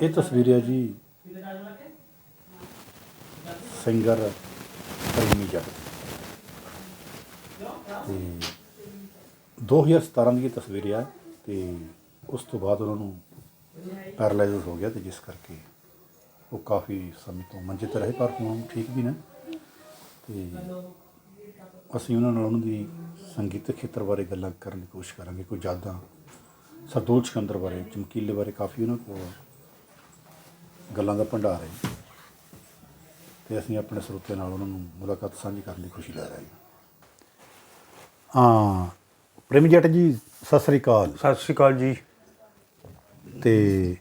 ਇਹ ਤਸਵੀਰ ਹੈ ਜੀ ਸਿੰਗਰ ਪ੍ਰੇਮੀ ਜੱਟ ਤੇ 2017 ਦੀ ਇਹ ਤਸਵੀਰ ਹੈ ਤੇ ਉਸ ਤੋਂ ਬਾਅਦ ਉਹਨਾਂ ਨੂੰ ਪੈਰਲਾਈਜ਼ ਹੋ ਗਿਆ ਤੇ ਜਿਸ ਕਰਕੇ ਉਹ ਕਾਫੀ ਸਮੇਂ ਤੋਂ ਮੰਜੇ ਤੇ ਰਹੇ, ਪਰ ਹੁਣ ਠੀਕ ਵੀ ਨੇ। ਤੇ ਅਸੀਂ ਉਹਨਾਂ ਨਾਲ ਉਹਨਾਂ ਦੀ ਸੰਗੀਤਕ ਖੇਤਰ ਬਾਰੇ ਗੱਲਾਂ ਕਰਨ ਦੀ ਕੋਸ਼ਿਸ਼ ਕਰਾਂਗੇ। ਕੋਈ ਯਾਦਾਂ ਸਰਦੂਲ ਸਿਕੰਦਰ ਬਾਰੇ, ਚਮਕੀਲੇ ਬਾਰੇ ਕਾਫੀ ਉਹਨਾਂ ਕੋਲ ਗੱਲਾਂ ਦਾ ਭੰਡਾਰ ਹੈ ਤੇ ਅਸੀਂ ਆਪਣੇ ਸਰੋਤਿਆਂ ਨਾਲ ਉਹਨਾਂ ਨੂੰ ਮੁਲਾਕਾਤ ਸਾਂਝੀ ਕਰਨ ਦੀ ਖੁਸ਼ੀ ਲੈ ਰਹੇ ਹਾਂ। ਹਾਂ ਪ੍ਰੇਮੀ ਜੱਟ ਜੀ ਸਤਿ ਸ੍ਰੀ ਅਕਾਲ। ਸਤਿ ਸ਼੍ਰੀ ਅਕਾਲ ਜੀ। ਤੇ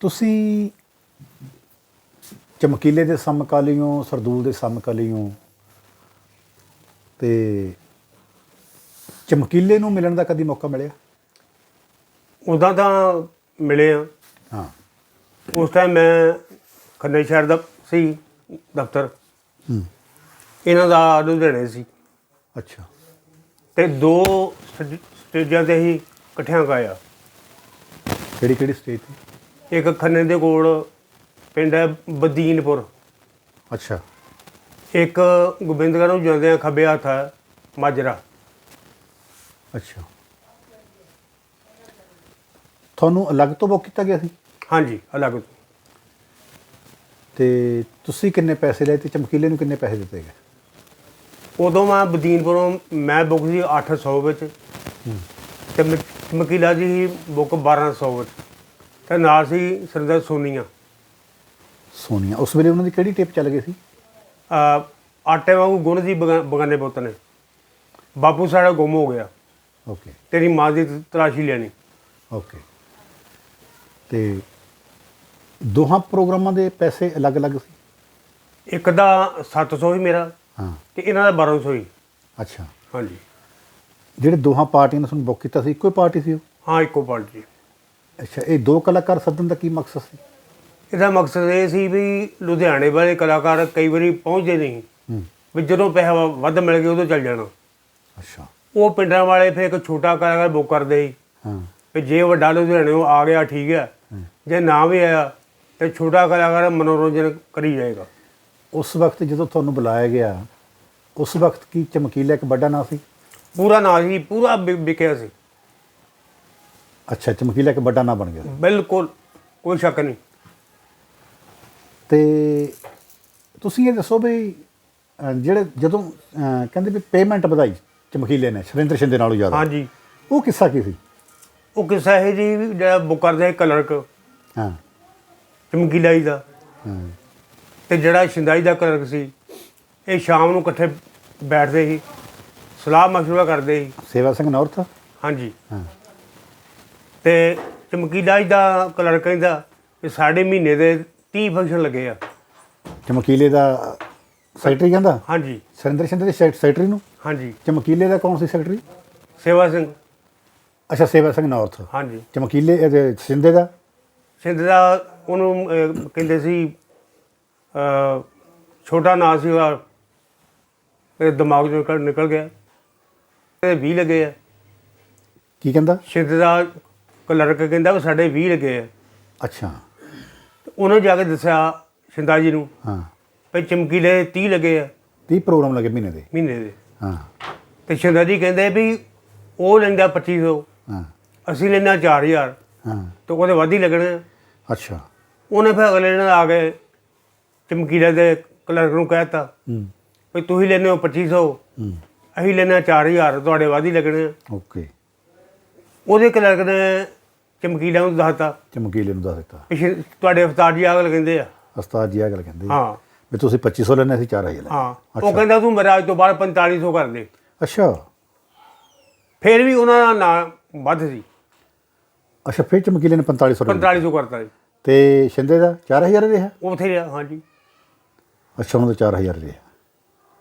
ਤੁਸੀਂ ਚਮਕੀਲੇ ਦੇ ਸਮਕਾਲੀਓ ਸਰਦੂਲ ਦੇ ਸਮਕਾਲੀਓ ਤੇ ਚਮਕੀਲੇ ਨੂੰ ਮਿਲਣ ਦਾ ਕਦੀ ਮੌਕਾ ਮਿਲਿਆ? ਉਦਾਂ ਤਾਂ ਮਿਲੇ ਆ। ਹਾਂ। ਉਸ ਟਾਈਮ ਮੈਂ ਖੰਨੇ ਸ਼ਹਿਰ ਦਾ ਸੀ ਦਫ਼ਤਰ। ਹੂੰ। ਇਹਨਾਂ ਦਾ ਲੁਧਿਆਣੇ ਸੀ। ਅੱਛਾ। ਤੇ ਦੋ ਸਟੇਜ- ਸਟੇਜਾਂ ਤੇ ਹੀ ਇਕੱਠਿਆਂ ਗਾਇਆ ਕਿਹੜੀ ਕਿਹੜੀ ਸਟੇਜ ਤੇ? ਇੱਕ ਖੰਨੇ ਦੇ ਕੋਲ ਪਿੰਡ ਹੈ ਬਦੀਨਪੁਰ। ਅੱਛਾ। ਇੱਕ ਗੋਬਿੰਦਗੜ੍ਹ ਨੂੰ ਜਾਂਦੇ ਖੱਬੇ ਹੱਥ ਹੈ ਮਾਜਰਾ। ਅੱਛਾ। ਤੁਹਾਨੂੰ ਅਲੱਗ ਤੋਂ ਬੁੱਕ ਕੀਤਾ ਗਿਆ ਸੀ? ਹਾਂਜੀ ਅਲੱਗ। ਤੇ ਤੁਸੀਂ ਕਿੰਨੇ ਪੈਸੇ ਲਏ ਤੇ ਚਮਕੀਲੇ ਨੂੰ ਕਿੰਨੇ ਪੈਸੇ ਦਿੱਤੇ ਗਏ? ਉਦੋਂ ਮੈਂ ਬਦੀਨਪੁਰੋਂ ਮੈਂ ਬੁੱਕ ਸੀ 800 ਵਿੱਚ। ਤੇ ਮਕੀਲਾ ਜੀ ਸੀ ਬੁੱਕ 1200 ਵਿੱਚ। ਤੇ ਨਾਲ ਸੀ ਸਰਦਾਰ ਸੋਨੀਆ। ਸੋਨੀਆ ਉਸ ਵੇਲੇ ਉਹਨਾਂ ਦੀ ਕਿਹੜੀ ਟੇਪ ਚੱਲ ਗਈ ਸੀ? ਅਹ ਆਟੇ ਵਾਂਗੂ ਗੁਣ ਦੀ ਬਗਾ- ਬਗਾਨੇ ਪੁੱਤ ਨੇ। ਬਾਪੂ ਸਾਡਾ ਗੁੰਮ ਹੋ ਗਿਆ। ਓਕੇ। ਤੇਰੀ ਮਾਂ ਦੀ ਤਲਾਸ਼ੀ ਲੈਣੀ। ਓਕੇ। ਤੇ ਦੋਹਾਂ ਪ੍ਰੋਗਰਾਮਾਂ ਦੇ ਪੈਸੇ ਅਲੱਗ-ਅਲੱਗ ਸੀ? ਇੱਕ ਦਾ 700 ਹੀ ਮੇਰਾ ਹਾਂ। ਤੇ ਇਹਨਾਂ ਦਾ 1200 ਹੀ ਅੱਛਾ। ਹਾਂਜੀ। ਜਿਹੜੇ ਦੋਹਾਂ ਪਾਰਟੀਆਂ ਨੇ ਤੁਹਾਨੂੰ ਬੁੱਕ ਕੀਤਾ ਸੀ ਇੱਕੋ ਹੀ ਪਾਰਟੀ ਸੀ ਉਹ? ਹਾਂ ਇੱਕੋ ਪਾਰਟੀ ਅੱਛਾ ਇਹ ਦੋ ਕਲਾਕਾਰ ਸੱਦਣ ਦਾ ਕੀ ਮਕਸਦ ਸੀ? ਇਹਦਾ ਮਕਸਦ ਇਹ ਸੀ ਵੀ ਲੁਧਿਆਣੇ ਵਾਲੇ ਕਲਾਕਾਰ ਕਈ ਵਾਰੀ ਪਹੁੰਚਦੇ ਨਹੀਂ। ਹੂੰ। ਵੀ ਜਦੋਂ ਪੈਸਾ ਵੱਧ ਮਿਲ ਗਿਆ ਉਦੋਂ ਚੱਲ ਜਾਣਾ। ਅੱਛਾ। ਉਹ ਪਿੰਡਾਂ ਵਾਲੇ ਫਿਰ ਇੱਕ ਛੋਟਾ ਕਲਾਕਾਰ ਬੁੱਕ ਕਰਦੇ ਸੀ। ਹਾਂ। ਵੀ ਜੇ ਵੱਡਾ ਲੁਧਿਆਣੇੋਂ ਆ ਗਿਆ ਠੀਕ ਹੈ। ਜੇ ਨਾ ਵੀ ਆਇਆ ਤੇ ਛੋਟਾ ਕਲਾਕਾਰ ਮਨੋਰੰਜਨ ਕਰੀ ਜਾਏਗਾ। ਉਸ ਵਕਤ ਜਦੋਂ ਤੁਹਾਨੂੰ ਬੁਲਾਇਆ ਗਿਆ ਉਸ ਵਕਤ ਕੀ ਚਮਕੀਲਾ ਇੱਕ ਵੱਡਾ ਨਾਂ ਸੀ? ਪੂਰਾ ਨਾਂ ਸੀ ਪੂਰਾ ਵਿਕਿਆ ਸੀ। ਅੱਛਾ ਚਮਕੀਲਾ ਇੱਕ ਵੱਡਾ ਨਾਂ ਬਣ ਗਿਆ। ਬਿਲਕੁਲ ਕੋਈ ਸ਼ੱਕ ਨਹੀਂ। ਤੇ ਤੁਸੀਂ ਇਹ ਦੱਸੋ ਵੀ ਜਿਹੜੇ ਜਦੋਂ ਕਹਿੰਦੇ ਵੀ ਪੇਮੈਂਟ ਵਧਾਈ ਚਮਕੀਲੇ ਨੇ ਸੁਰਿੰਦਰ ਸ਼ਿੰਦੇ ਨਾਲੋਂ ਜ਼ਿਆਦਾ। ਹਾਂਜੀ। ਉਹ ਕਿੱਸਾ ਕੀ ਸੀ? ਉਹ ਕਿਸਾ ਹੈ ਜੀ ਜਿਹੜਾ ਬੁੱਕ ਕਰਦੇ ਕਲਰਕ ਹਾਂ। ਚਮਕੀਲਾ ਜੀ ਦਾ। ਹਾਂ। ਤੇ ਜਿਹੜਾ ਸ਼ਿੰਦਾਈ ਦਾ ਕਲਰਕ ਸੀ ਇਹ ਸ਼ਾਮ ਨੂੰ ਇਕੱਠੇ ਬੈਠਦੇ ਸੀ ਸਲਾਹ ਮਸ਼ਵਰਾ ਕਰਦੇ ਸੀ। ਸੇਵਾ ਸਿੰਘ ਨੌਰਥ? ਹਾਂਜੀ। ਹਾਂ। ਤੇ ਚਮਕੀਲਾ ਜੀ ਦਾ ਕਲਰਕ ਕਹਿੰਦਾ ਕਿ ਸਾਡੇ ਮਹੀਨੇ ਦੇ 30 ਫੰਕਸ਼ਨ ਲੱਗੇ ਆ। ਚਮਕੀਲੇ ਦਾ ਸੈਕਟਰੀ ਕਹਿੰਦਾ? ਹਾਂਜੀ। ਸੁਰਿੰਦਰ ਸ਼ਿੰਦੇ ਦੇ ਸੈਕ- ਸੈਕਟਰੀ ਨੂੰ? ਹਾਂਜੀ। ਚਮਕੀਲੇ ਦਾ ਕੌਣ ਸੀ ਸੈਕਟਰੀ ਸੇਵਾ ਸਿੰਘ। ਅੱਛਾ ਸੇਵਾ ਸਿੰਘ ਨੌਰਥ। ਹਾਂਜੀ। ਚਮਕੀਲੇ ਇਹਦੇ ਸ਼ਿੰਦੇ ਦਾ? ਸਿੰਧ ਦਾ ਉਹਨੂੰ ਅਹ, ਕਹਿੰਦੇ ਸੀ ਅਹ, ਛੋਟਾ ਨਾਂ ਸੀ ਉਹਦਾ। ਮੇਰੇ ਦਿਮਾਗ ਚੋਂ ਨਿਕਲ ਨਿਕਲ ਗਿਆ। ਤੇ 20 ਲੱਗੇ ਆ। ਕੀ ਕਹਿੰਦਾ? ਸਿੰਧ ਦਾ ਕਲਰਕ ਕਹਿੰਦਾ ਵੀ ਸਾਡੇ 20 ਲੱਗੇ ਆ। ਅੱਛਾ। ਤੇ ਉਹਨੇ ਜਾ ਕੇ ਦੱਸਿਆ ਸਿੰਦਾ ਜੀ ਨੂੰ ਹਾਂ। ਵੀ ਚਮਕੀਲੇ 30 ਲੱਗੇ ਆ। 30 ਪ੍ਰੋਗਰਾਮ ਲੱਗੇ ਮਹੀਨੇ ਦੇ। ਮਹੀਨੇ ਦੇ। ਹਾਂ। ਤੇ ਸਿੰਦਾ ਜੀ ਕਹਿੰਦੇ ਵੀ ਉਹ ਲੈਂਦਾ 2500 ਹਾਂ। ਅਸੀਂ ਲੈਂਦਾ 4000 ਹਾਂ। ਤੇ ਉਹਦੇ ਵੱਧ ਹੀ ਲੱਗਣੇ। ਅੱਛਾ। ਉਹਨੇ ਫਿਰ ਅਗਲੇ ਦਿਨ ਆ ਕੇ ਚਮਕੀਲੇ ਦੇ ਕਲਰਕ ਨੂੰ ਕਹਿਤਾ ਹੂੰ। ਵੀ ਤੁਸੀਂ ਲੈਂਦੇ ਹੋ 2500 ਹੂੰ। ਅਸੀਂ ਲੈਣਾ 4000 ਤੁਹਾਡੇ ਵੱਧ ਹੀ ਲੱਗਣੇ। ਓਕੇ। ਉਹਦੇ ਕਲਰਕ ਨੇ ਚਮਕੀਲਾ ਨੂੰ ਦੱਸਤਾ। ਚਮਕੀਲੇ ਨੂੰ ਦੱਸ ਦਿੱਤਾ। ਸ਼ਿ- ਤੁਹਾਡੇ ਉਸਤਾਦ ਜੀ ਆਗਲ ਕਹਿੰਦੇ ਆ। ਉਸਤਾਦ ਜੀ ਆ ਗੱਲ ਕਹਿੰਦੇ ਹਾਂ। ਵੀ ਤੁਸੀਂ 2500 ਲੈਣੇ ਸੀ 4000 ਲੈ ਹਾਂ। ਉਹ ਕਹਿੰਦਾ ਤੂੰ ਮੇਰਾ ਅੱਜ ਤੋਂ ਬਾਅਦ 4500 ਕਰ ਦੇ। ਅੱਛਾ। ਫਿਰ ਵੀ ਉਹਨਾਂ ਦਾ ਨਾਂ ਵੱਧ ਸੀ। ਅੱਛਾ ਫਿਰ ਚਮਕੀਲੇ ਨੇ 4500 ਲੈ ਲਿਆ। 4500 ਕਰਤਾ ਜੀ। ਤੇ ਸ਼ਿੰਦੇ ਦਾ 4000 ਰਿਹਾ? ਉੱਥੇ ਰਿਹਾ ਹਾਂਜੀ। ਅੱਛਾ ਉਹਨਾਂ ਦਾ 4000 ਰਿਹਾ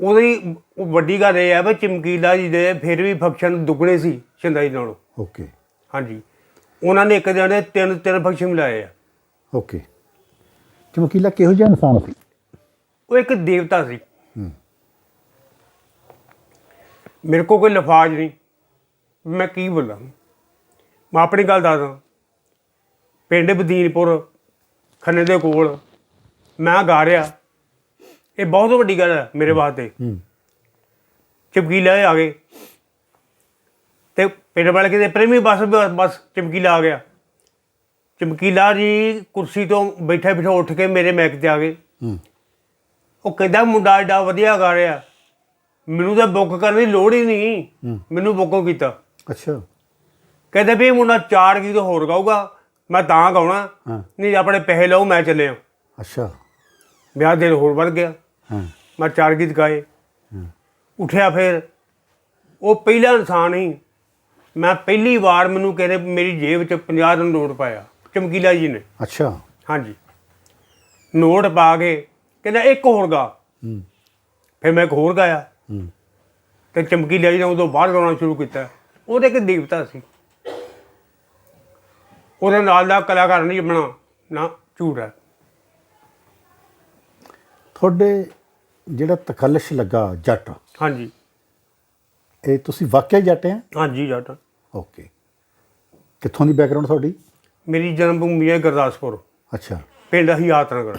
ਉਹਦੀ ਉਹ ਵੱਡੀ ਗੱਲ ਇਹ ਹੈ ਵੀ ਚਮਕੀਲਾ ਜੀ ਦੇ ਫਿਰ ਵੀ ਫੰਕਸ਼ਨ ਦੁੱਗਣੇ ਸੀ ਸ਼ਿੰਦਾ ਜੀ ਨਾਲੋਂ। ਓਕੇ। ਹਾਂਜੀ। ਉਹਨਾਂ ਨੇ ਇੱਕ ਦਿਨ ਦੇ ਤਿੰਨ ਤਿੰਨ ਫੰਕਸ਼ਨ ਮਿਲਾਏ ਆ। ਓਕੇ। ਚਮਕੀਲਾ ਕਿਹੋ ਜਿਹਾ ਇਨਸਾਨ ਸੀ? ਉਹ ਇੱਕ ਦੇਵਤਾ ਸੀ। ਹੂੰ। ਮੇਰੇ ਕੋਲ ਕੋਈ ਲਫਾਜ਼ ਨਹੀਂ। ਮੈਂ ਕੀ ਬੋਲਾਂ? ਮੈਂ ਆਪਣੀ ਗੱਲ ਦੱਸਦਾ ਪਿੰਡ ਬਦੀਨਪੁਰ ਖੰਨੇ ਦੇ ਕੋਲ ਮੈਂ ਗਾ ਰਿਹਾ। ਇਹ ਬਹੁਤ ਵੱਡੀ ਗੱਲ ਹੈ ਮੇਰੇ ਵਾਸਤੇ। ਹੂੰ। ਚਮਕੀਲਾ ਆ ਗਏ। ਤੇ ਪਿੰਡ ਵਾਲੇ ਕਹਿੰਦੇ ਪ੍ਰੇਮੀ ਬਸ ਬਸ ਚਮਕੀਲਾ ਆ ਗਿਆ। ਚਮਕੀਲਾ ਜੀ ਕੁਰਸੀ ਤੋਂ ਬੈਠਾ ਬਿਠਾ ਉੱਠ ਕੇ ਮੇਰੇ ਮੈਕ ਤੇ ਆ ਗਏ। ਹੂੰ। ਉਹ ਕਹਿੰਦਾ ਮੁੰਡਾ ਏਡਾ ਵਧੀਆ ਗਾ ਰਿਹਾ। ਮੈਨੂੰ ਤਾਂ ਬੁੱਕ ਕਰਨ ਦੀ ਲੋੜ ਹੀ ਨਹੀਂ। ਮੈਨੂੰ ਬੁੱਕੋ ਕੀਤਾ। ਅੱਛਾ। ਕਹਿੰਦੇ ਵੀ ਇਹ ਮੁੰਡਾ ਚਾਰ ਗੀਤ ਹੋਰ ਗਾਊਗਾ ਮੈਂ ਤਾਂ ਗਾਉਣਾ। ਹਾਂ। ਨਹੀਂ ਆਪਣੇ ਪੈਸੇ ਲਓ ਮੈਂ ਚੱਲਿਆ ਅੱਛਾ। ਵਿਆਹ ਦਿਨ ਹੋਰ ਵੱਧ ਗਿਆ। ਹਾਂ। ਮੈਂ ਚਾਰ ਗੀਤ ਗਾਏ। ਉੱਠਿਆ ਫਿਰ। ਉਹ ਪਹਿਲਾ ਇਨਸਾਨ ਹੀ ਮੈਂ ਪਹਿਲੀ ਵਾਰ ਮੈਨੂੰ ਕਹਿੰਦੇ ਮੇਰੀ ਜੇਬ ਵਿੱਚ 50 ਦਾ ਨੋਟ ਪਾਇਆ। ਚਮਕੀਲਾ ਜੀ ਨੇ। ਅੱਛਾ। ਹਾਂਜੀ। ਨੋਟ ਪਾ ਕੇ ਕਹਿੰਦਾ ਇੱਕ ਹੋਰ ਗਾ। ਹੂੰ। ਫਿਰ ਮੈਂ ਇੱਕ ਹੋਰ ਗਾਇਆ। ਹੂੰ। ਤੇ ਚਮਕੀਲਾ ਜੀ ਨੇ ਉਦੋਂ ਬਾਹਰ ਗਾਉਣਾ ਸ਼ੁਰੂ ਕੀਤਾ। ਉਹਦੇ ਇੱਕ ਦੇਵਤਾ ਸੀ। ਉਹਦੇ ਨਾਲ ਦਾ ਕਲਾਕਾਰ ਨਹੀਂ ਬਣਾ ਨਾ ਝੂਠ ਹੈ। ਤੁਹਾਡੇ ਜਿਹੜਾ ਤਖੱਲਸ਼ ਲੱਗਾ ਜੱਟ ਹਾਂਜੀ। ਇਹ ਤੁਸੀਂ ਵਾਕਿਆ ਜੱਟ ਆ ਹਾਂਜੀ ਜੱਟ। ਓਕੇ। ਕਿੱਥੋਂ ਦੀ ਬੈਕਗ੍ਰਾਉਂਡ ਤੁਹਾਡੀ? ਮੇਰੀ ਜਨਮ ਭੂਮੀ ਹੈ ਗੁਰਦਾਸਪੁਰ। ਅੱਛਾ। ਪਿੰਡ ਹਿਆਤ ਨਗਰ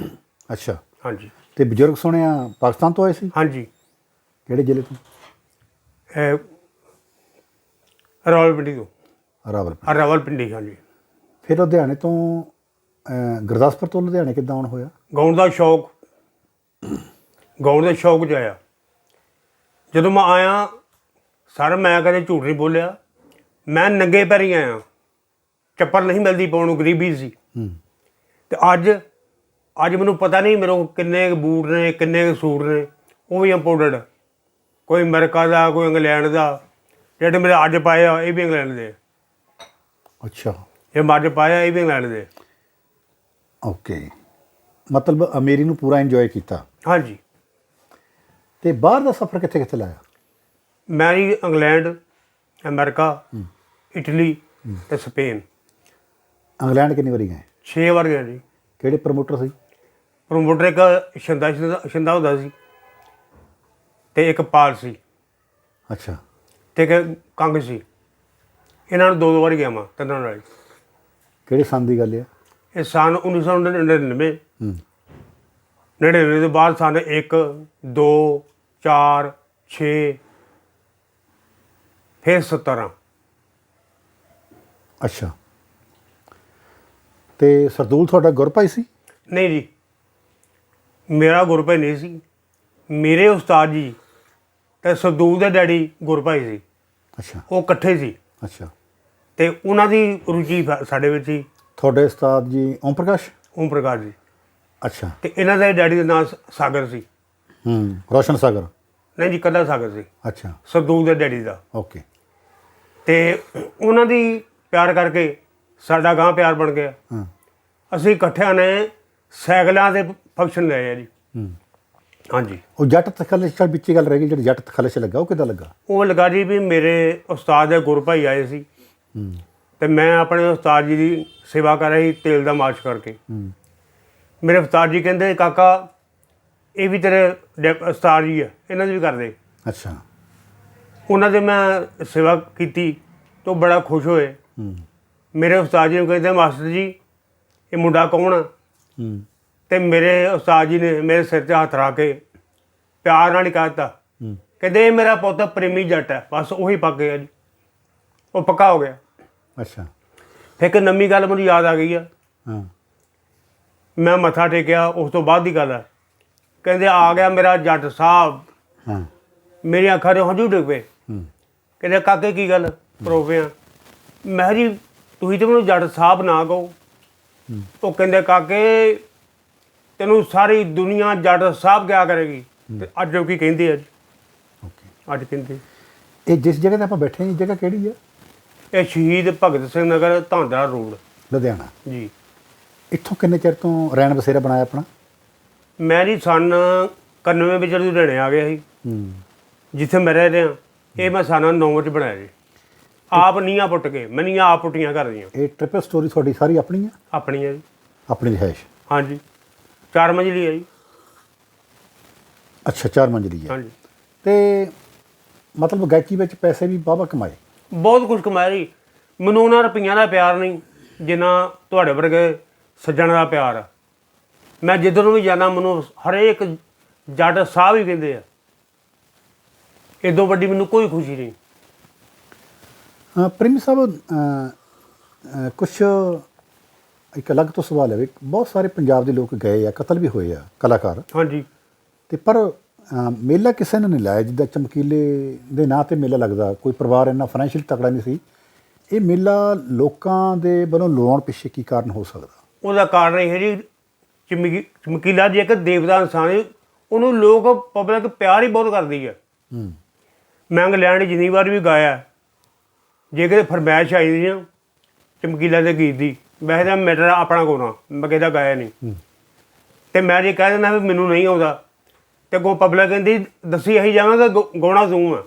ਅੱਛਾ। ਹਾਂਜੀ। ਤੇ ਬਜ਼ੁਰਗ ਸੁਣਿਆ ਪਾਕਿਸਤਾਨ ਤੋਂ ਆਏ ਸੀ? ਹਾਂਜੀ। ਕਿਹੜੇ ਜ਼ਿਲ੍ਹੇ ਤੋਂ? ਇਹ ਰਾਵਲਪਿੰਡੀ ਤੋਂ। ਰਾਵਲ ਆ ਰਾਵਲਪਿੰਡੀ ਹਾਂਜੀ। ਫਿਰ ਲੁਧਿਆਣੇ ਤੋਂ ਅਹ, ਗੁਰਦਾਸਪੁਰ ਤੋਂ ਲੁਧਿਆਣੇ ਕਿੱਦਾਂ ਆਉਣ ਹੋਇਆ? ਗਾਉਣ ਦਾ ਸ਼ੌਕ ਗਾਉਣ ਦਾ ਸ਼ੌਕ ਜਾਇਆ ਜਦੋਂ ਮੈਂ ਆਇਆ ਸਰ ਮੈਂ ਕਦੇ ਝੂਠ ਨਹੀਂ ਬੋਲਿਆ। ਮੈਂ ਨੰਗੇ ਪੈਰੀ ਆਇਆ। ਚੱਪਲ ਨਹੀਂ ਮਿਲਦੀ ਪਾਉਣ ਨੂੰ ਗਰੀਬੀ ਸੀ। ਹੂੰ। ਤੇ ਅੱਜ ਅੱਜ ਮੈਨੂੰ ਪਤਾ ਨਹੀਂ ਮੇਰੇ ਕੋਲ ਕਿੰਨੇ ਕੁ ਬੂਟ ਨੇ ਕਿੰਨੇ ਕੁ ਸੂਟ ਨੇ। ਉਹ ਵੀ ਇੰਪੋਰਟਡ ਕੋਈ ਅਮਰੀਕਾ ਦਾ ਕੋਈ ਇੰਗਲੈਂਡ ਦਾ। ਜਿਹੜੇ ਮੇਰੇ ਅੱਜ ਪਾਏ ਆ ਇਹ ਵੀ ਇੰਗਲੈਂਡ ਦੇ ਅੱਛਾ। ਇਹ ਮੈਂ ਅੱਜ ਪਾਇਆ ਇਹ ਵੀ ਇੰਗਲੈਂਡ ਦੇ। ਓਕੇ। ਮਤਲਬ ਅਮੇਰੀ ਨੂੰ ਪੂਰਾ ਇੰਜੋਏ ਕੀਤਾ। ਹਾਂਜੀ। ਤੇ ਬਾਹਰ ਦਾ ਸਫ਼ਰ ਕਿੱਥੇ ਕਿੱਥੇ ਲਾਇਆ? ਮੈਂ ਜੀ ਇੰਗਲੈਂਡ ਅਮਰੀਕਾ ਇਟਲੀ ਤੇ ਸਪੇਨ। ਇੰਗਲੈਂਡ ਕਿੰਨੀ ਵਾਰੀ ਗਏ? 6 ਵਾਰ ਗਿਆ ਜੀ। ਕਿਹੜੇ ਪ੍ਰਮੋਟਰ ਸੀ? ਪ੍ਰਮੋਟਰ ਇੱਕ ਸ਼ਿੰਦਾ- ਸ਼ਿੰਦਾ ਹੁੰਦਾ ਸੀ ਤੇ ਇੱਕ ਪਾਲ ਸੀ। ਅੱਛਾ। ਤੇ ਇੱਕ ਕੰਗ ਸੀ। ਇਹਨਾਂ ਨੂੰ ਦੋ ਦੋ ਵਾਰ ਗਿਆ ਮੈਂ ਤਿੰਨਾਂ ਨਾਲ ਕਿਹੜੇ ਸੰਨ ਦੀ ਗੱਲ ਆ ਇਹ ਸਨ 1999 ਹੂੰ। 99 ਤੋਂ ਬਾਅਦ ਸਨ 1 2 4 6 ਫਿਰ 17 ਅੱਛਾ। ਤੇ ਸਰਦੂਲ ਤੁਹਾਡਾ ਗੁਰਭਾਈ ਸੀ? ਨਹੀਂ ਜੀ। ਮੇਰਾ ਗੁਰਭਾਈ ਨਹੀਂ ਸੀ। ਮੇਰੇ ਉਸਤਾਦ ਜੀ ਤੇ ਸਰਦੂਲ ਦੇ ਡੈਡੀ ਗੁਰਭਾਈ ਸੀ। ਅੱਛਾ। ਉਹ ਇਕੱਠੇ ਸੀ। ਅੱਛਾ। ਤੇ ਉਹਨਾਂ ਦੀ ਰੁਚੀ ਫ- ਸਾਡੇ ਵਿੱਚ ਸੀ ਤੁਹਾਡੇ ਉਸਤਾਦ ਜੀ ਓਮ ਪ੍ਰਕਾਸ਼? ਓਮ ਪ੍ਰਕਾਸ਼ ਜੀ। ਅੱਛਾ। ਤੇ ਇਹਨਾਂ ਦੇ ਡੈਡੀ ਦਾ ਨਾਮ ਸਾਗਰ ਸੀ। ਹੂੰ ਰੋਸ਼ਨ ਸਾਗਰ। ਨਹੀਂ ਜੀ ਕੱਲਾ ਸਾਗਰ ਸੀ। ਅੱਛਾ। ਸਰਦੂਲ ਦੇ ਡੈਡੀ ਦਾ। ਓਕੇ। ਤੇ ਉਹਨਾਂ ਦੀ ਪਿਆਰ ਕਰਕੇ ਸਾਡਾ ਗਾਂ ਪਿਆਰ ਬਣ ਗਿਆ। ਹਾਂ। ਅਸੀਂ ਇਕੱਠਿਆਂ ਨੇ ਸਾਈਕਲਾਂ ਦੇ ਫੰਕਸ਼ਨ ਲਏ ਆ ਜੀ। ਹੂੰ। ਹਾਂਜੀ। ਉਹ ਜੱਟ ਤਖੱਲਸ਼ ਚੱਲ ਵਿੱਚੇ ਗੱਲ ਰਹਿ ਗਈ ਜਿਹੜੀ ਜੱਟ ਤਖੱਲਸ਼ ਲੱਗਾ ਉਹ ਕਿੱਦਾਂ ਲੱਗਾ? ਉਹ ਲਗਾ ਜੀ ਵੀ ਮੇਰੇ ਉਸਤਾਦ ਦੇ ਗੁਰਭਾਈ ਆਏ ਸੀ। ਹੂੰ ਤੇ ਮੈਂ ਆਪਣੇ ਉਸਤਾਦ ਜੀ ਦੀ ਸੇਵਾ ਕਰ ਰਹੀ ਤੇਲ ਦਾ ਮਾਲਿਸ਼ ਕਰਕੇ। ਮੇਰੇ ਉਸਤਾਦ ਜੀ ਕਹਿੰਦੇ ਕਾਕਾ ਇਹ ਵੀ ਤੇਰੇ ਉਸਤਾਦ ਜੀ ਆ ਇਹਨਾਂ ਦੀ ਵੀ ਕਰਦੇ। ਅੱਛਾ। ਉਹਨਾਂ ਦੇ ਮੈਂ ਸੇਵਾ ਕੀਤੀ ਤਾਂ ਬੜਾ ਖੁਸ਼ ਹੋਏ। ਮੇਰੇ ਉਸਤਾਦ ਜੀ ਨੂੰ ਕਹਿੰਦੇ ਮਾਸਟਰ ਜੀ ਇਹ ਮੁੰਡਾ ਕੌਣ ਆ? ਤੇ ਮੇਰੇ ਉਸਤਾਦ ਜੀ ਨੇ ਮੇਰੇ ਸਿਰ 'ਤੇ ਹੱਥ ਰੱਖ ਕੇ ਪਿਆਰ ਨਾਲ ਹੀ ਕਹਿ ਦਿੱਤਾ। ਹੂੰ। ਕਹਿੰਦੇ ਇਹ ਮੇਰਾ ਪੁੱਤ ਪ੍ਰੇਮੀ ਜੱਟ ਹੈ ਬਸ ਉਹੀ ਪੱਕ ਗਿਆ ਜੀ। ਉਹ ਪੱਕਾ ਹੋ ਗਿਆ। ਅੱਛਾ। ਫਿਰ ਇੱਕ ਨਵੀਂ ਗੱਲ ਮੈਨੂੰ ਯਾਦ ਆ ਗਈ ਆ। ਹਾਂ। ਮੈਂ ਮੱਥਾ ਟੇਕਿਆ ਉਸ ਤੋਂ ਬਾਅਦ ਦੀ ਗੱਲ ਹੈ ਕਹਿੰਦੇ ਆ ਗਿਆ ਮੇਰਾ ਜੱਟ ਸਾਹਿਬ। ਹਾਂ। ਮੇਰੀਆਂ ਅੱਖਾਂ ਦੇ ਹੰਝੂ ਡਿੱਗ ਪਏ। ਹੂੰ। ਕਹਿੰਦੇ ਕਾਕੇ ਕੀ ਗੱਲ? ਪਰੋਪਿਆ ਮੈਂ ਜੀ ਤੁਸੀਂ ਤੇ ਮੈਨੂੰ ਜੱਟ ਸਾਹਿਬ ਨਾ ਕਹੋ। ਉਹ ਕਹਿੰਦੇ ਕਾਕੇ ਤੈਨੂੰ ਸਾਰੀ ਦੁਨੀਆ ਜੱਟ ਸਾਹਿਬ ਕਿਆ ਕਰੇਗੀ? ਤੇ ਅੱਜ ਉਹ ਕੀ ਕਹਿੰਦੇ ਆ ਜੀ? ਓਕੇ। ਅੱਜ ਕਹਿੰਦੇ। ਇਹ ਜਿਸ ਜਗ੍ਹਾ ਤੇ ਆਪਾਂ ਬੈਠੇ ਹਾਂ ਇਹ ਜਗ੍ਹਾ ਕਿਹੜੀ ਹੈ ਇਹ ਸ਼ਹੀਦ ਭਗਤ ਸਿੰਘ ਨਗਰ ਧਾਂਦਰਾ ਰੋਡ। ਲੁਧਿਆਣਾ। ਜੀ। ਇੱਥੋਂ ਕਿੰਨੇ ਚਿਰ ਤੋਂ ਰਹਿਣ ਬਸੇਰਾ ਬਣਾਇਆ ਆਪਣਾ? ਮੈਂ ਜੀ ਸਨ 91 ਵਿੱਚ ਲੁਧਿਆਣੇ ਆ ਗਿਆ ਸੀ। ਹੂੰ। ਜਿੱਥੇ ਮੈਂ ਰਹਿ ਰਿਹਾ ਇਹ ਮੈਂ ਸਾਨਾ 9 ਵਿੱਚ ਬਣਾਇਆ ਜੀ। ਆਪ ਨੀਆਂ ਪੁੱਟ ਕੇ ਮੈਂ ਨੀਆਂ ਆਪ ਪੁੱਟੀਆਂ ਕਰਦੀਆਂ ਇਹ ਟ੍ਰਿਪਲ ਸਟੋਰੀ ਤੁਹਾਡੀ ਸਾਰੀ ਆਪਣੀ ਹੈ ਆਪਣੀਆਂ ਜੀ। ਆਪਣੀ ਰਿਹਾਇਸ਼? ਹਾਂਜੀ। ਚਾਰ ਮੰਜ਼ਲੀ ਹੈ ਜੀ। ਅੱਛਾ ਚਾਰ ਮੰਜ਼ਲੀ ਹੈ ਹਾਂਜੀ। ਤੇ ਮਤਲਬ ਗਾਇਕੀ ਵਿੱਚ ਪੈਸੇ ਵੀ ਵਾਹਵਾ ਕਮਾਏ? ਬਹੁਤ ਕੁਝ ਕਮਾਇਆ ਜੀ। ਮੈਨੂੰ ਉਹਨਾਂ ਰੁਪਈਆਂ ਦਾ ਪਿਆਰ ਨਹੀਂ ਜਿੰਨਾ ਤੁਹਾਡੇ ਵਰਗੇ ਸੱਜਣ ਦਾ ਪਿਆਰ ਆ। ਮੈਂ ਜਿੱਧਰ ਨੂੰ ਵੀ ਜਾਣਾ ਮੈਨੂੰ ਹਰੇਕ ਜੱਟ ਸਾਹਿਬ ਹੀ ਕਹਿੰਦੇ ਆ। ਇਦੋਂ ਵੱਡੀ ਮੈਨੂੰ ਕੋਈ ਖੁਸ਼ੀ ਨਹੀਂ। ਪ੍ਰੇਮੀ ਸਾਹਿਬ ਕੁਝ ਇੱਕ ਅਲੱਗ ਤੋਂ ਸਵਾਲ ਹੈ ਵੀ ਬਹੁਤ ਸਾਰੇ ਪੰਜਾਬ ਦੇ ਲੋਕ ਗਏ ਆ ਕਤਲ ਵੀ ਹੋਏ ਆ ਕਲਾਕਾਰ। ਹਾਂਜੀ। ਤੇ ਪਰ ਮੇਲਾ ਕਿਸੇ ਨੇ ਨਹੀਂ ਲਾਇਆ ਜਿੱਦਾਂ ਚਮਕੀਲੇ ਦੇ ਨਾਂ ਤੇ ਮੇਲਾ ਲੱਗਦਾ। ਕੋਈ ਪਰਿਵਾਰ ਇੰਨਾ ਫਾਈਨੈਂਸ਼ੀਅਲ ਤਕੜਾ ਨਹੀਂ ਸੀ। ਇਹ ਮੇਲਾ ਲੋਕਾਂ ਦੇ ਵੱਲੋਂ ਲਾਉਣ ਪਿੱਛੇ ਕੀ ਕਾਰਨ ਹੋ ਸਕਦਾ? ਉਹਦਾ ਕਾਰਨ ਇਹ ਹੈ ਜੀ ਚਮਕੀ ਚਮਕੀਲਾ ਜੀ ਇੱਕ ਦੇਵਤਾ ਇਨਸਾਨ ਹੈ। ਉਹਨੂੰ ਲੋਕ ਪਬਲਿਕ ਪਿਆਰ ਹੀ ਬਹੁਤ ਕਰਦੀ ਹੈ ਹੂੰ। ਮੈਂ ਇੰਗਲੈਂਡ ਜਿੰਨੀ ਵਾਰ ਵੀ ਗਾਇਆ ਜੇ ਕਿਤੇ ਫਰਮਾਇਸ਼ ਆਈ ਦੀ ਨਾ ਚਮਕੀਲਾ ਦੇ ਗੀਤ ਦੀ ਵੈਸੇ ਤਾਂ ਮੇਰਾ ਆਪਣਾ ਗਾਉਣਾ ਮੈਂ ਕਿਹਦਾ ਗਾਇਆ ਨਹੀਂ। ਤੇ ਮੈਂ ਜੇ ਕਹਿ ਦਿੰਦਾ ਵੀ ਮੈਨੂੰ ਨਹੀਂ ਆਉਂਦਾ ਤੇ ਅੱਗੋਂ ਪਬਲਿਕ ਕਹਿੰਦੀ ਦੱਸੀ ਅਸੀਂ ਜਾਵਾਂਗੇ ਗਾ- ਗਾਉਣਾ ਤੂੰ ਆ।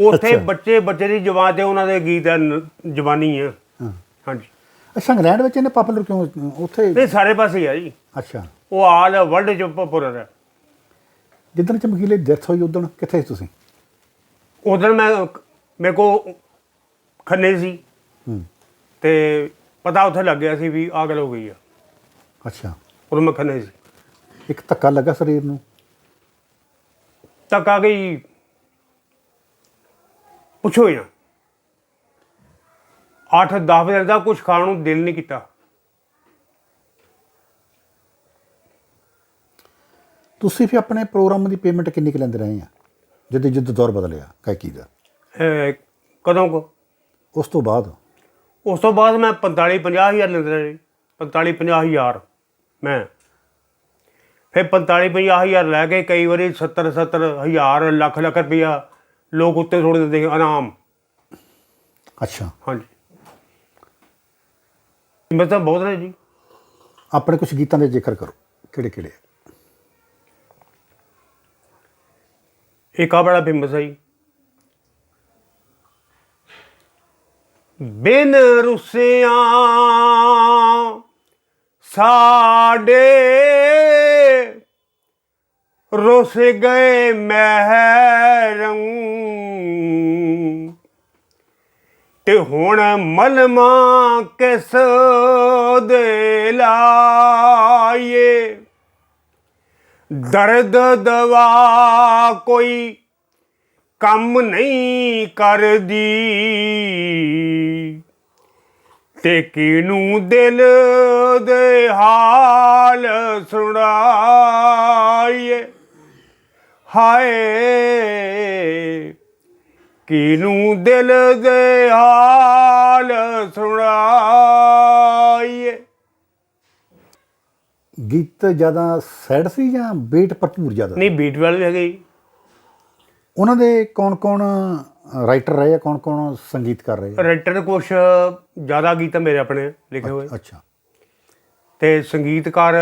ਉੱਥੇ ਅੱਛਾ। ਬੱਚੇ ਬੱਚੇ ਦੀ ਜਵਾਨ ਤੇ ਉਹਨਾਂ ਦੇ ਗੀਤ ਆ ਨ- ਜਵਾਨੀ ਆ। ਹਾਂ। ਹਾਂਜੀ। ਅੱਛਾ ਇੰਗਲੈਂਡ ਵਿੱਚ ਇਹਨੇ ਪਪੂਲਰ ਕਿਉਂ ਉੱਥੇ? ਇਹ ਸਾਰੇ ਪਾਸੇ ਆ ਜੀ। ਅੱਛਾ। ਉਹ ਆਲ ਵਰਲਡ ਚ ਪਪੂਲਰ ਹੈ ਜਿੱਦਣ ਚਮਕੀਲੇ ਡੈਥ ਹੋਈ ਉਦੋਂ ਕਿੱਥੇ ਸੀ ਤੁਸੀਂ? ਉਦੋਂ ਮੈਂ ਮੇਰੇ ਕੋ ਖੰਨੇ ਸੀ। ਹੂੰ। ਤੇ ਪਤਾ ਉੱਥੇ ਲੱਗ ਗਿਆ ਸੀ ਵੀ ਆਗ ਹੋ ਗਈ ਆ। ਅੱਛਾ। ਉਦੋਂ ਮੈਂ ਖੰਨੇ ਸੀ। ਇੱਕ ਧੱਕਾ ਲੱਗਾ ਸਰੀਰ ਨੂੰ। ਆ ਗਈ ਪੁੱਛੋ ਹੀ ਨਾ। 8-10 ਵਜੇ ਦਾ ਕੁਝ ਖਾਣ ਨੂੰ ਦਿਲ ਨਹੀਂ ਕੀਤਾ। ਤੁਸੀਂ ਫਿਰ ਆਪਣੇ ਪ੍ਰੋਗਰਾਮ ਦੀ ਪੇਮੈਂਟ ਕਿੰਨੀ ਕੁ ਲੈਂਦੇ ਰਹੇ ਆ? ਜਦੋਂ ਜਿੱਦ ਦੌਰ ਬਦਲਿਆ ਗਾਇਕੀ ਦਾ। ਕਦੋਂ ਕੋ? ਉਸ ਤੋਂ ਬਾਅਦ? ਉਸ ਤੋਂ ਬਾਅਦ ਮੈਂ 45-50 ਹਜ਼ਾਰ ਲੈਂਦਾ ਰਿਹਾ 45-50 ਹਜ਼ਾਰ ਮੈਂ। ਫਿਰ 45-50 ਹਜ਼ਾਰ ਲੈ ਕੇ ਕਈ ਵਾਰੀ 70-70 ਹਜ਼ਾਰ ਲੱਖ ਲੱਖ ਰੁਪਇਆ ਲੋਕ ਉੱਤੇ ਛੋੜ ਦਿੰਦੇ ਇਨਾਮ ਅੱਛਾ। ਹਾਂਜੀ। ਮੈਂ ਤਾਂ ਬਹੁਤ ਰਹੇ ਜੀ। ਆਪਣੇ ਕੁਝ ਗੀਤਾਂ ਦੇ ਜ਼ਿਕਰ ਕਰੋ ਕਿਹੜੇ ਕਿਹੜੇ? ਇੱਕ ਆ ਬੜਾ ਫੇਮਸ ਹੈ ਜੀ। ਬਿਨ ਰੁਸਿਆਂ ਸਾਡੇ ਰੁਸ ਗਏ ਮਹਿਰੰ। ਤੇ ਹੁਣ ਮਲਮਾ ਕਿਸ ਦੇ ਲਾਏ ਦਰਦ ਦਵਾ ਕੋਈ ਕੰਮ ਨਹੀਂ ਕਰਦੀ। ਤੇ ਕਿਨੂੰ ਦਿਲ ਦੇ ਹਾਲ ਸੁਣਾਈਏ? ਹਾਏ ਕਿਨੂੰ ਦਿਲ ਦੇ ਹਾਲ ਸੁਣਾਈਏ? ਗੀਤ ਜ਼ਿਆਦਾ ਸੈਡ ਸੀ ਜਾਂ ਬੀਟ ਭਰਪੂਰ ਜ਼ਿਆਦਾ? ਨਹੀਂ ਬੀਟ ਵਾਲੇ ਵੀ ਹੈਗੇ ਜੀ। ਉਹਨਾਂ ਦੇ ਕੌਣ-ਕੌਣ ਰਾਈਟਰ ਰਹੇ ਆ ਕੌਣ-ਕੌਣ ਸੰਗੀਤ ਕਰ ਰਹੇ? ਆ ਰਾਈਟਰ ਕੁਛ ਜ਼ਿਆਦਾ ਗੀਤ ਮੇਰੇ ਆਪਣੇ ਲਿਖੇ ਹੋਏ। ਅੱਛਾ। ਤੇ ਸੰਗੀਤਕਾਰ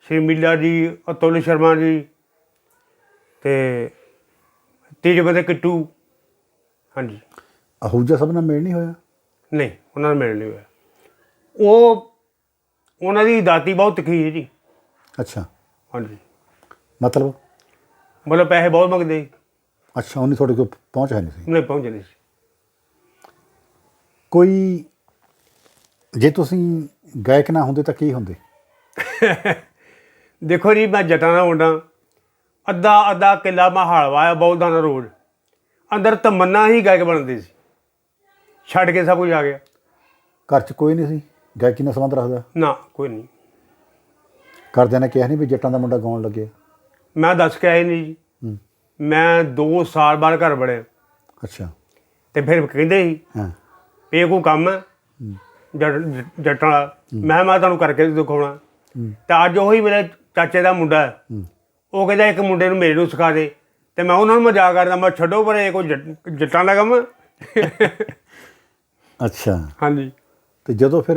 ਸ਼੍ਰੀ ਮੀਲਾ ਜੀ ਅਤੁਲ ਸ਼ਰਮਾ ਜੀ ਤੇ ਤੀਜੇ ਬੰਦੇ ਕਿੱਟੂ। ਹਾਂਜੀ। ਅਹੂਜਾ ਸਭ ਨਾਲ ਮੇਲ ਨਹੀਂ ਹੋਇਆ? ਨਹੀਂ ਉਹਨਾਂ ਨਾਲ ਮਿਲ ਨਹੀਂ ਹੋਇਆ। ਉਹ ਉਹਨਾਂ ਦੀ ਦਾਤੀ ਬਹੁਤ ਹੈ ਜੀ। ਅੱਛਾ। ਹਾਂਜੀ। ਮਤਲਬ? ਮਤਲਬ ਪੈਸੇ ਬਹੁਤ ਮੰਗਦੇ ਸੀ, ਅੱਛਾ ਉਹਨੇ ਤੁਹਾਡੇ ਕੋਲ ਪਹੁੰਚ ਹੈ ਨਹੀਂ ਸੀ? ਨਹੀਂ ਪਹੁੰਚਦੇ ਨਹੀਂ ਸੀ। ਕੋਈ ਜੇ ਤੁਸੀਂ ਗਾਇਕ ਨਾ ਹੁੰਦੇ ਤਾਂ ਕੀ ਹੁੰਦੇ? ਦੇਖੋ ਜੀ ਮੈਂ ਜਟਾਂ ਦਾ ਮੁੰਡਾ। ਅੱਧਾ ਅੱਧਾ ਕਿੱਲਾ ਮੈਂ ਹਲਵਾਇਆ ਬੌਲਦਾਂ ਦਾ ਰੋਡ ਅੰਦਰ ਤਮੰਨਾ ਹੀ ਗਾਇਕ ਬਣਦੀ ਸੀ। ਛੱਡ ਕੇ ਸਭ ਕੁਝ ਆ ਗਿਆ। ਘਰ 'ਚ ਕੋਈ ਨਹੀਂ ਸੀ? ਗਾਇਕੀ ਨਾਲ ਸੰਬੰਧ ਰੱਖਦਾ? ਨਾ ਕੋਈ ਨਹੀਂ। ਘਰਦਿਆਂ ਨੇ ਕਿਹਾ ਨਹੀਂ ਵੀ ਜੱਟਾਂ ਦਾ ਮੁੰਡਾ ਗਾਉਣ ਲੱਗਿਆ ਮੈਂ ਦੱਸ ਕੇ ਆਇਆ ਨਹੀਂ ਜੀ। ਮੈਂ 2 ਸਾਲ ਬਾਅਦ ਘਰ ਵੜਿਆ। ਅੱਛਾ। ਤੇ ਫਿਰ ਕਹਿੰਦੇ ਸੀ ਹਾਂ। ਇਹ ਕੋਈ ਕੰਮ ਹੈ। ਜੱਟ ਮੈਂ ਮੈਂ ਤੁਹਾਨੂੰ ਕਰਕੇ ਦਿਖਾਉਣਾ। ਤੇ ਅੱਜ ਉਹੀ ਮੇਰੇ ਚਾਚੇ ਦਾ ਮੁੰਡਾ ਹੂੰ। ਉਹ ਕਹਿੰਦਾ ਇੱਕ ਮੁੰਡੇ ਨੂੰ ਮੇਰੇ ਨੂੰ ਸਿਖਾ ਦੇ। ਤੇ ਮੈਂ ਉਹਨਾਂ ਨੂੰ ਮਜ਼ਾਕ ਕਰਦਾ ਮੈਂ ਛੱਡੋ ਪਰ ਇਹ ਕੋਈ ਜੱਟ- ਜੱਟਾਂ ਦਾ ਕੰਮ। ਹੈ। ਅੱਛਾ। ਹਾਂਜੀ। ਤੇ ਜਦੋਂ ਫਿਰ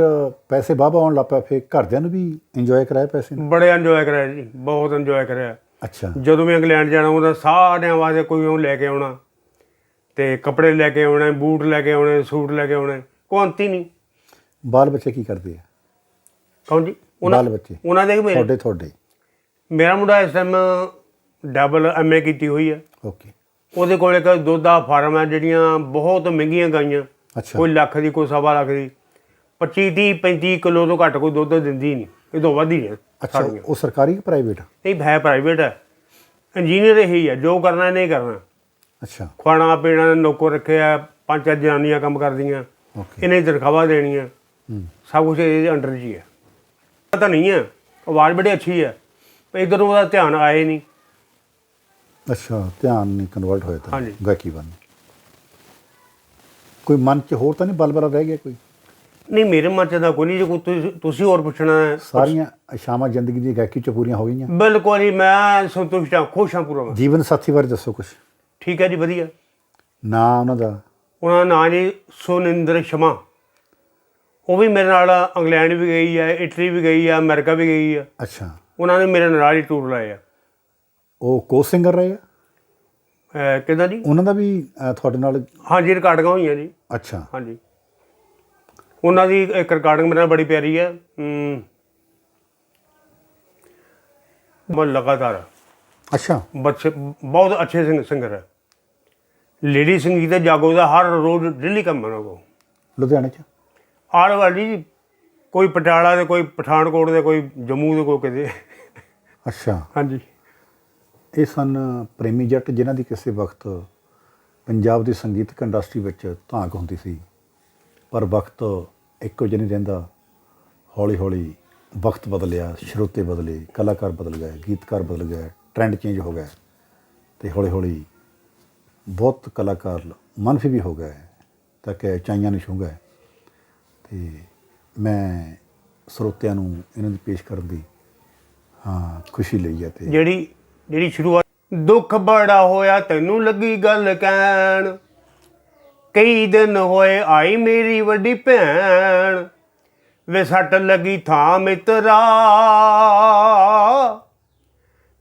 ਪੈਸੇ ਵਾਹਵਾ ਆਉਣ ਲੱਗ ਪਿਆ ਫਿਰ ਘਰਦਿਆਂ ਨੂੰ ਵੀ ਇੰਜੋਏ ਕਰਾਇਆ ਪੈਸੇ ਨੇ? ਬੜੇ ਇੰਜੋਏ ਕਰਿਆ ਜੀ ਬਹੁਤ ਇੰਜੋਏ ਕਰਿਆ। ਅੱਛਾ। ਜਦੋਂ ਵੀ ਇੰਗਲੈਂਡ ਜਾਣਾ ਉਹਦਾ ਸਾਰਿਆਂ ਵਾਸਤੇ ਕੋਈ ਉਹ ਲੈ ਕੇ ਆਉਣਾ। ਤੇ ਕੱਪੜੇ ਲੈ ਕੇ ਆਉਣੇ ਬੂਟ ਲੈ ਕੇ ਆਉਣੇ ਸੂਟ ਲੈ ਕੇ ਆਉਣੇ ਕੋਈ ਅੰਤ ਹੀ ਨਹੀਂ। ਬਾਲ ਬੱਚੇ ਕੀ ਕਰਦੇ ਆ? ਕੌਣ ਜੀ? ਬਾਲ ਬੱਚੇ। ਉਹਨਾਂ ਦੇ ਕਿ ਮੇਰੇ? ਤੁਹਾਡੇ ਤੁਹਾਡੇ। ਮੇਰਾ ਮੁੰਡਾ ਇਸ ਟਾਈਮ ਡਬਲ ਐਮਏ ਕੀਤੀ ਹੋਈ ਹੈ। ਓਕੇ ਉਹਦੇ ਕੋਲ ਇੱਕ ਦੁੱਧ ਦਾ ਫਾਰਮ ਹੈ ਜਿਹੜੀਆਂ ਬਹੁਤ ਮਹਿੰਗੀਆਂ ਗਾਈਆਂ। ਅੱਛਾ। ਕੋਈ ਲੱਖ ਦੀ ਕੋਈ ਸਵਾ ਲੱਖ ਦੀ। 25 30 35 ਕਿਲੋ ਤੋਂ ਘੱਟ ਕੋਈ ਦੁੱਧ ਦਿੰਦੀ ਨਹੀਂ। ਇਹ ਤੋਂ ਵੱਧ ਹੀ ਹੈ ਅੱਛਾ ਉਹ ਸਰਕਾਰੀ ਕਿ ਪ੍ਰਾਈਵੇਟ ਇਹ ਹੈ ਪ੍ਰਾਈਵੇਟ ਹੈ। ਇੰਜੀਨੀਅਰ ਇਹੀ ਹੈ ਜੋ ਕਰਨਾ ਨਹੀਂ ਕਰਨਾ। ਅੱਛਾ। ਖਾਣਾ ਪੀਣਾ ਨੌਕਰ ਰੱਖਿਆ ਪੰਜ ਚਾਰ ਜਨਾਨੀਆਂ ਕੰਮ ਕਰਦੀਆਂ। ਓਕੇ ਇਹਨੇ ਤਨਖਾਹਾਂ ਦੇਣੀਆਂ। ਹੂੰ। ਸਭ ਕੁਝ ਇਹਦੇ ਅੰਡਰ 'ਚ ਹੀ ਹੈ। ਪਤਾ ਨਹੀਂ ਹੈ ਆਵਾਜ਼ ਬੜੀ ਅੱਛੀ ਹੈ। ਇਧਰ ਉਹਦਾ ਧਿਆਨ ਆਏ ਨਹੀਂ। ਅੱਛਾ ਧਿਆਨ ਨਹੀਂ ਕਨਵਰਟ ਹੋਇਆ ਤਾਂ। ਹਾਂਜੀ। ਗਾਇਕੀ ਬਣ ਕੋਈ ਮਨ ਚ ਹੋਰ ਤਾਂ ਨਹੀਂ ਬਲਬਲਾ ਰਹਿ ਗਿਆ ਕੋਈ? ਨਹੀਂ ਮੇਰੇ ਮਨ 'ਚ ਤਾਂ ਕੋਈ ਨਹੀਂ। ਜੇ ਕੋਈ ਤੁਸੀਂ- ਤੁਸੀਂ ਹੋਰ ਪੁੱਛਣਾ ਹੈ ਸਾਰੀਆਂ ਇਸ਼ਾਵਾਂ ਜ਼ਿੰਦਗੀ ਦੀ ਗਾਇਕੀ ਚ ਪੂਰੀਆਂ ਹੋ ਗਈਆਂ? ਬਿਲਕੁਲ ਹੀ ਮੈਂ ਸੰਤੁਸ਼ਟ ਹਾਂ ਖੁਸ਼ ਹਾਂ ਪੂਰਾ ਮੈਂ। ਜੀਵਨ ਸਾਥੀ ਬਾਰੇ ਦੱਸੋ ਕੁਝ ਠੀਕ ਹੈ ਜੀ ਵਧੀਆ। ਨਾਂ ਉਹਨਾਂ ਦਾ। ਉਹਨਾਂ ਦਾ ਨਾਂ ਜੀ ਸੁਨਿੰਦਰ ਸ਼ਮਾ। ਉਹ ਵੀ ਮੇਰੇ ਨਾਲ ਇੰਗਲੈਂਡ ਵੀ ਗਈ ਹੈ ਇਟਲੀ ਵੀ ਗਈ ਹੈ ਅਮਰੀਕਾ ਵੀ ਗਈ ਹੈ। ਅੱਛਾ। ਉਹਨਾਂ ਨੇ ਮੇਰੇ ਨਾਲ ਹੀ ਟੂਰ ਲਾਏ ਆ। ਉਹ ਕੋ ਸਿੰਗਰ ਰਹੇ ਆ? ਅਹ ਕਿੱਦਾਂ ਜੀ? ਉਹਨਾਂ ਦਾ ਵੀ ਅਹ, ਤੁਹਾਡੇ ਨਾਲ ਹਾਂਜੀ ਰਿਕਾਰਡਿੰਗਾਂ ਹੋਈਆਂ ਜੀ। ਅੱਛਾ। ਹਾਂਜੀ। ਉਹਨਾਂ ਦੀ ਇੱਕ ਰਿਕਾਰਡਿੰਗ ਮੇਰੇ ਨਾਲ ਬੜੀ ਪਿਆਰੀ ਹੈ। ਬਹੁਤ ਲਗਾਤਾਰ ਅੱਛਾ। ਬੱਚੇ ਬਹੁਤ ਅੱਛੇ ਸਿੰਗ ਸਿੰਗਰ ਹੈ ਲੇਡੀ ਸੰਗੀਤ ਤੇ ਜਾਗੋ ਦਾ ਹਰ ਰੋਜ਼ ਡੇਲੀ ਕੰਮ ਹੈ ਉਹ ਲੁਧਿਆਣੇ ਚ? ਆਲ ਵਾਲੀ ਕੋਈ ਪਟਿਆਲਾ ਦੇ ਕੋਈ ਪਠਾਨਕੋਟ ਦੇ ਕੋਈ ਜੰਮੂ ਦੇ ਕੋਈ ਕਿਤੇ। ਅੱਛਾ। ਹਾਂਜੀ। ਇਹ ਸਨ ਪ੍ਰੇਮੀ ਜੱਟ ਜਿਨ੍ਹਾਂ ਦੀ ਕਿਸੇ ਵਕਤ ਪੰਜਾਬ ਦੀ ਸੰਗੀਤਕ ਇੰਡਸਟਰੀ ਵਿੱਚ ਧਾਕ ਹੁੰਦੀ ਸੀ। ਪਰ ਵਕਤ ਇੱਕੋ ਜਿਹਾ ਨਹੀਂ ਰਹਿੰਦਾ। ਹੌਲੀ ਹੌਲੀ ਵਕਤ ਬਦਲਿਆ ਸਰੋਤੇ ਬਦਲੇ ਕਲਾਕਾਰ ਬਦਲ ਗਏ ਗੀਤਕਾਰ ਬਦਲ ਗਏ ਟ੍ਰੈਂਡ ਚੇਂਜ ਹੋ ਗਿਆ। ਤੇ ਹੌਲੀ ਹੌਲੀ ਬਹੁਤ ਕਲਾਕਾਰ ਮਨਫੀ ਵੀ ਹੋ ਗਏ ਤਾਂ ਕਿ ਚਾਈਆਂ ਨੂੰ ਛੂਹ ਗਏ। ਤੇ ਮੈਂ ਸਰੋਤਿਆਂ ਨੂੰ ਇਹਨਾਂ ਦੀ ਪੇਸ਼ ਕਰਨ ਦੀ, ਹਾਂ, ਖੁਸ਼ੀ ਲਈ ਹੈ ਤੇ ਜਿਹੜੀ ਜਿਹੜੀ ਸ਼ੁਰੂਆਤ ਦੁੱਖ ਬੜਾ ਹੋਇਆ, ਤੈਨੂੰ ਲੱਗੀ ਗੱਲ ਕਹਿਣ। ਕਈ ਦਿਨ ਹੋਏ ਆਈ ਮੇਰੀ ਵੱਡੀ ਭੈਣ, ਵੇ ਸੱਟ ਲੱਗੀ ਥਾਂ ਮਿੱਤਰਾ।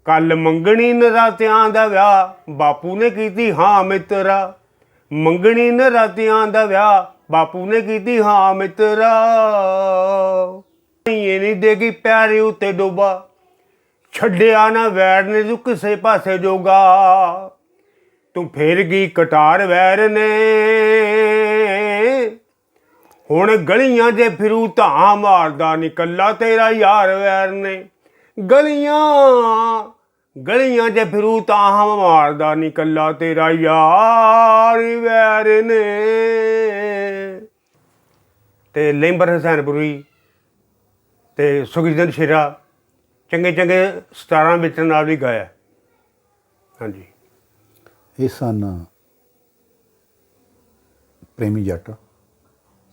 ਕੱਲ ਮੰਗਣੀ ਨਰਾਤਿਆਂ ਦਾ ਵਿਆਹ, ਬਾਪੂ ਨੇ ਕੀਤੀ ਹਾਂ ਮਿੱਤਰਾ। ਮੰਗਣੀ ਨਰਾਤਿਆਂ ਦਾ ਵਿਆਹ ਬਾਪੂ ਨੇ ਕੀਤੀ, ਹਾਂ ਮਿੱਤਰਾ। ਇਹ ਨਹੀਂ ਦੇਗੀ ਪਿਆਰੇ ਉੱਤੇ ਡੋਬਾ। ਛੱਡਿਆ ਨਾ ਵੈਰ ਨੇ ਤੂੰ ਕਿਸੇ ਪਾਸੇ ਜੋਗਾ। ਤੂੰ ਫੇਰ ਗਈ ਕਟਾਰ ਵੈਰ ਨੇ? ਹੁਣ ਗਲੀਆਂ 'ਚ ਫਿਰੂ ਧਾਂ ਮਾਰਦਾ ਨਿਕੱਲਾ ਤੇਰਾ ਯਾਰ ਵੈਰ ਨੇ। ਗਲੀਆਂ ਗਲੀਆਂ 'ਚ ਫਿਰੂ ਧਾਂ ਮਾਰਦਾ ਨਿਕੱਲਾ ਤੇਰਾ ਯਾਰ ਵੈਰ ਨੇ। ਤੇ ਲੈਂਬਰ ਹਸੈਨਪੁਰੀ ਤੇ ਸੁਖਜਨ ਸ਼ੇਰਾ ਚੰਗੇ ਚੰਗੇ ਸਤਾਰਾਂ ਵਿੱਚ ਨਾਲ ਵੀ ਗਾਇਆ। ਹਾਂਜੀ। ਇਹ ਸਨ ਪ੍ਰੇਮੀ ਜੱਟ,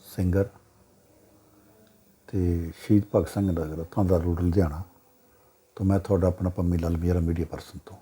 ਸਿੰਗਰ ਤੇ ਸ਼ਹੀਦ ਭਗਤ ਸਿੰਘ ਨਗਰ ਥਾਂ ਦਾ ਰੋਡ ਲੁਧਿਆਣਾ ਤੋਂ ਮੈਂ ਤੁਹਾਡਾ ਆਪਣਾ ਪੰਮੀ ਲਾਲ ਮੀਰਾ ਮੀਡੀਆ ਪਰਸਨ ਤੋਂ